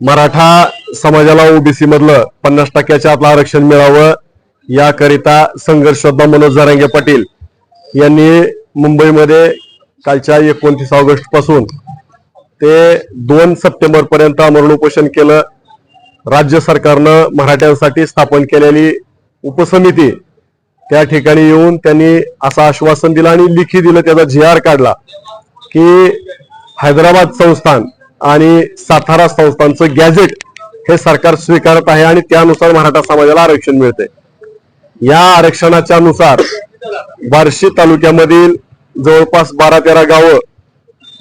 मराठा समाजाला ओबीसी मधलं पन्नास टक्क्याच्या आपलं आरक्षण मिळावं याकरिता संघर्ष मनोज जरांगे पाटील यांनी मुंबईमध्ये कालच्या एकोणतीस ऑगस्टपासून ते दोन सप्टेंबर पर्यंत आमरण उपोषण केलं. राज्य सरकारनं मराठ्यांसाठी स्थापन केलेली उपसमिती त्या ठिकाणी येऊन त्यांनी असं आश्वासन दिलं आणि लिखी दिलं त्याचा जी आर काढला की हैदराबाद संस्थान आणि सातारा संस्थानचं गॅझेट हे सरकार स्वीकारत आहे आणि त्यानुसार मराठा समाजाला आरक्षण मिळते या आरक्षणाच्या नुसार बार्शी तालुक्यामधील जवळपास बारा तेरा गावं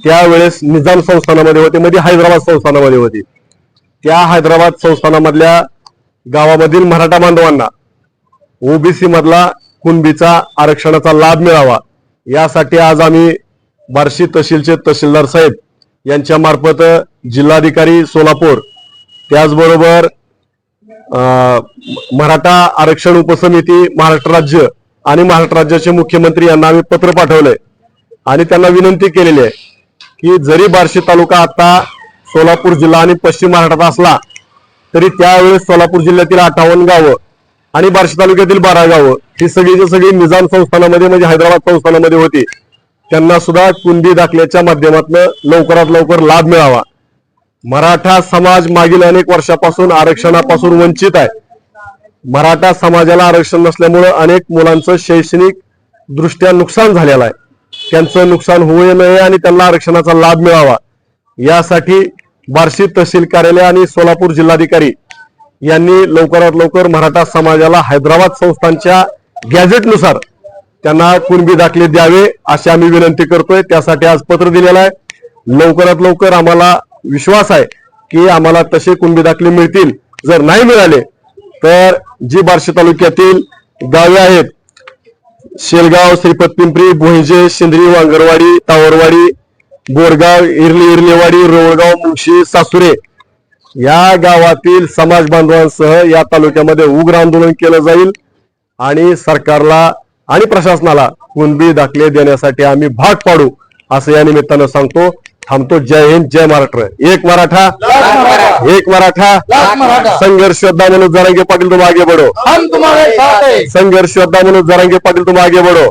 त्यावेळेस निजाम संस्थानामध्ये होते मध्ये हैदराबाद संस्थानामध्ये होती. त्या हैदराबाद संस्थानामधल्या गावामधील मराठा बांधवांना ओबीसी मधला कुणबीचा आरक्षणाचा लाभ मिळावा यासाठी आज आम्ही बार्शी तहसीलचे तहसीलदार साहेब यांच्या मार्फत जिल्हाधिकारी सोलापूर त्याचबरोबर मराठा आरक्षण उपसमिती महाराष्ट्र राज्य आणि महाराष्ट्र राज्याचे मुख्यमंत्री यांना आम्ही पत्र पाठवलंय. आणि त्यांना विनंती केलेली आहे की जरी बार्शी तालुका आता सोलापूर जिल्हा आणि पश्चिम महाराष्ट्रात असला तरी त्यावेळेस सोलापूर जिल्ह्यातील अठ्ठावन्न गावं आणि बार्शी तालुक्यातील बारा गावं ही सगळीची सगळी निजाम संस्थानामध्ये म्हणजे हैदराबाद संस्थानामध्ये होती. त्यांना सुद्धा कुंदी दाखल्याच्या माध्यमातून लवकरात लवकर लाभ मिळावा. मराठा समाज मागील अनेक वर्षापासून आरक्षणापासून वंचित आहे. मराठा समाजाला आरक्षण नसल्यामुळं अनेक मुलांचं शैक्षणिक दृष्ट्या नुकसान झालेलं आहे. त्यांचं नुकसान होऊ नये आणि त्यांना आरक्षणाचा लाभ मिळावा. यासाठी बार्शी तहसील कार्यालय आणि सोलापूर जिल्हाधिकारी यांनी लवकरात लवकर मराठा समाजाला हैदराबाद संस्थांच्या गॅझेटनुसार त्यांना कुणबी दाखले द्यावे अशी आम्ही विनंती करतोय. त्यासाठी आज पत्र दिलेलं आहे. लवकरात लवकर आम्हाला विश्वास आहे की आम्हाला तसे कुणबी दाखले मिळतील. जर नाही मिळाले तर जी बार्शी तालुक्यातील गावे आहेत शेलगाव श्रीपत पिंपरी भोयजे शिंदरी वांगरवाडी तावरवाडी बोरगाव इरली इरलेवाडी रोळगाव मुंशी सासुरे या गावातील समाज बांधवांसह या तालुक्यामध्ये उग्र आंदोलन केलं जाईल आणि सरकारला आणि प्रशासनाला कुणबी दाखले देण्यासाठी आम्ही भाग पाडू असं या निमित्तानं सांगतो. थांबतो. जय हिंद जय महाराष्ट्र. एक मराठा एक मराठा. संघर्ष योद्धा म्हणून जरांगे पाटील तुम आगे बढ़ो. हम तुम्हारे साथ संघर्ष योद्धा म्हणून जरांगे पाटील तुम आगे बढ़ो.